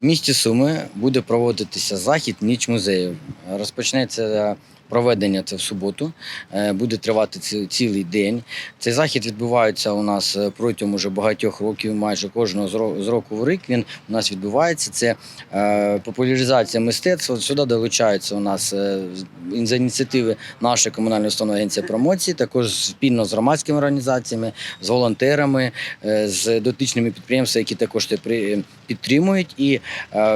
місті Суми буде проводитися захід Ніч музеїв. Розпочнеться проведення це в суботу, е, буде тривати ці- цілий день. Цей захід відбувається у нас е, протягом уже багатьох років, майже кожного з року в рік він у нас відбувається. Це е, популяризація мистецтва. Сюди долучаються у нас з- ініціативи нашої комунальної установи агенція промоції, також спільно з громадськими організаціями, з волонтерами, з дотичними підприємствами, які також це підтримують. І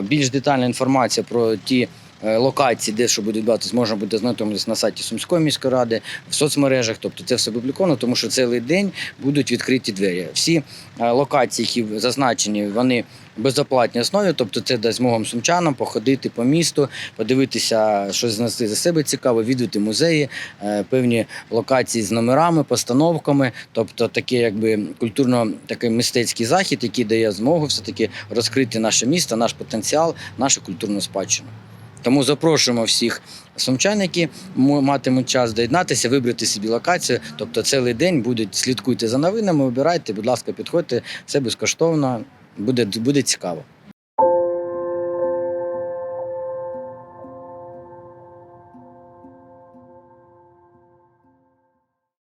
більш детальна інформація про ті. Е, Локації, де що буде відбуватися, можна буде знайомитися на сайті Сумської міської ради, в соцмережах. Тобто це все опубліковано, тому що цілий день будуть відкриті двері. Всі е, локації, які зазначені, вони безоплатній основі. Тобто, це дасть змогам сумчанам походити по місту, подивитися, щось знайти за себе цікаве, відвідати музеї, е, певні локації з номерами, постановками. Тобто, такий якби культурно такий мистецький захід, який дає змогу все таки розкрити наше місто, наш потенціал, нашу культурну спадщину. Тому запрошуємо всіх сумчан, які матимуть час доєднатися, вибрати собі локацію. Тобто цілий день будуть слідкуйте за новинами, обирайте, будь ласка, підходьте, це безкоштовно, буде, буде цікаво.